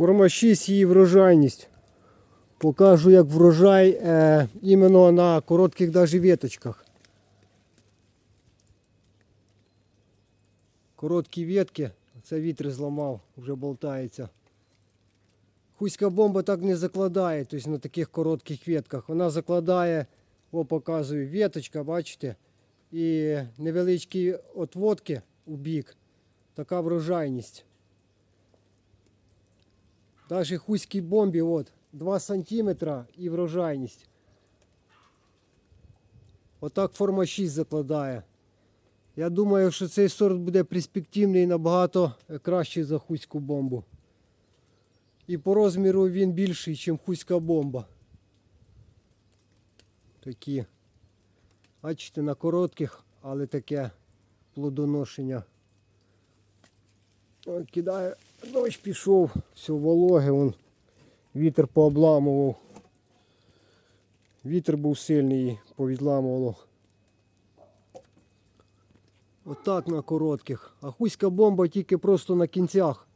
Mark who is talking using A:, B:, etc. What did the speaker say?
A: Форма 6 її врожайність. Покажу, як врожай е, іменно на коротких даже веточках. Короткі ветки, це вітер зламав, вже болтається. Хуська бомба так не закладає, тобто на таких коротких ветках. Вона закладає, о, показую, веточка, бачите, і невеличкі отводки у бік. Така врожайність. Даже хуській бомбі от 2 см і врожайність. Отак форма 6 закладає. Я думаю, що цей сорт буде перспективний набагато кращий за хуську бомбу. І по розміру він більший, ніж хуська бомба. Такі. Бачите, на коротких, але таке плодоношення. Ой, кидаю, дощ пішов, все вологе, вон, вітер пообламував. Вітер був сильний повідламувало. Отак на коротких. А хуська бомба тільки просто на кінцях.